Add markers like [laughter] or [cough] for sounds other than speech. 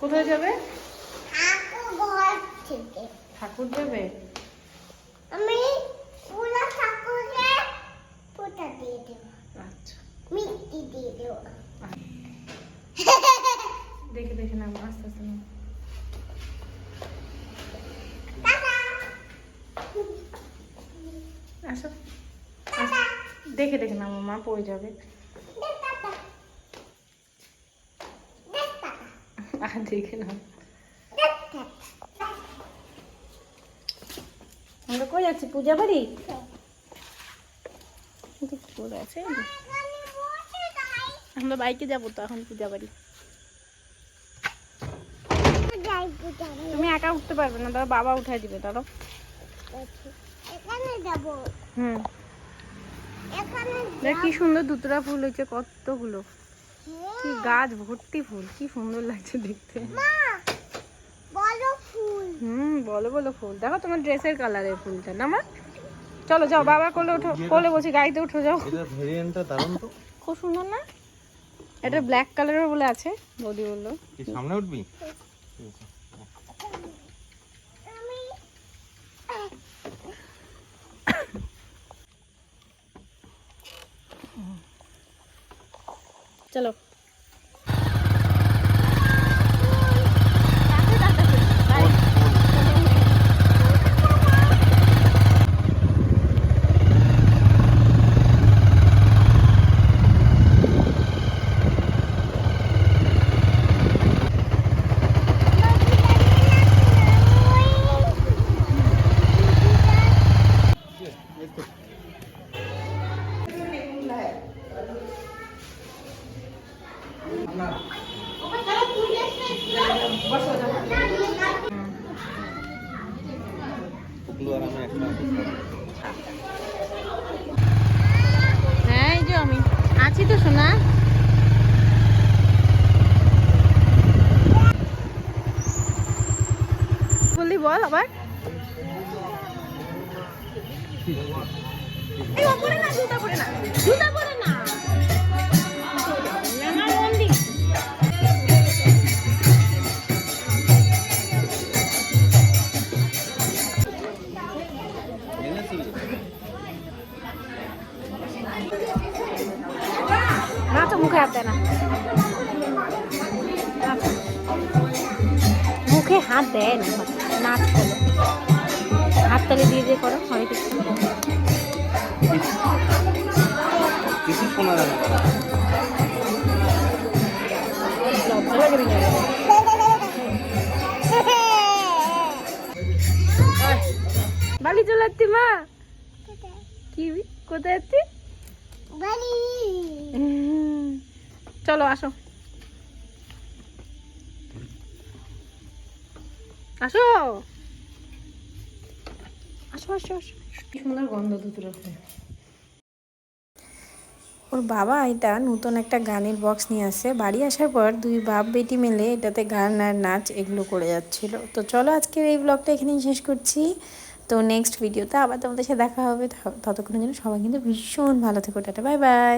কোথায় যাবে? ঠাকুর দেবে? আমি পুরো ঠাকুরকে পুতা দিয়ে দেবো। আচ্ছা। মিষ্টি দিয়ে দেবো। দেখে দেখে নাম আস্তে আস্তে। টাটা। আসো। দেখে দেখে নাম মা পড়ে যাবে দেখ টাটা দেখ টাটা আর আমরা কই যাচ্ছি? পূজা বাড়ি? আমরা বাইকে যাব তো এখন পূজা বাড়ি। তুমি একা উঠতে পারবে না দাদা বাবা উঠাই দিবে হুম। দেখ কি সুন্দর দুতরা ফুল হয়েছে, কতগুলো। কি। গাছ ভর্তি ফুল কি সুন্দর লাগছে দেখতে। মা হুম বলো বলো ফুল। দেখো তোমার ড্রেসের কালারের ফুলটা না মা? চলো যাও বাবা কোলে ওঠো কোলে বসে গাড়িতে উঠো যাও। এটা ভেরিয়েন্টটা দারুণ তো। খুব সুন্দর না? এটা ব্ল্যাক কালারের বলে আছে বৌদি বলল। কি সামনে উঠবি? আমি চলো পুকলু আর আমি একসাথে হ্যাঁ এই যে আমি। আছি তো শোনা বললি বল আবার। না জুতা পড়ে না। জুতা পড়ে না। না তো মুখে হাত দেয় না। মুখে হাত দেয় না নাচ করো। হাত তালে দিয়ে দিয়ে করো হরে কৃষ্ণ কিছু শোনা যাবে বালি চলে মা। কি কোথায় যাচ্ছি বাড়ি। [laughs] চলো আসো। আসো। আসো আসো আসো। কি সুন্দর গন্ধ দুধুরা ওর বাবা এটা নতুন একটা গানের বক্স নিয়ে আসে। বাড়ি আসার পর দুই বাপ বেটি মিলে এটাতে গান আর নাচ এগুলো করে যাচ্ছিল। তো চলো আজকের এই ব্লগটা এখানেই শেষ করছি। তো নেক্সট ভিডিওতে আবার তোমাদের সাথে দেখা হবে। ততক্ষণের জন্য সবাই কিন্তু ভীষণ ভালো থেকো, টাটা বাই বাই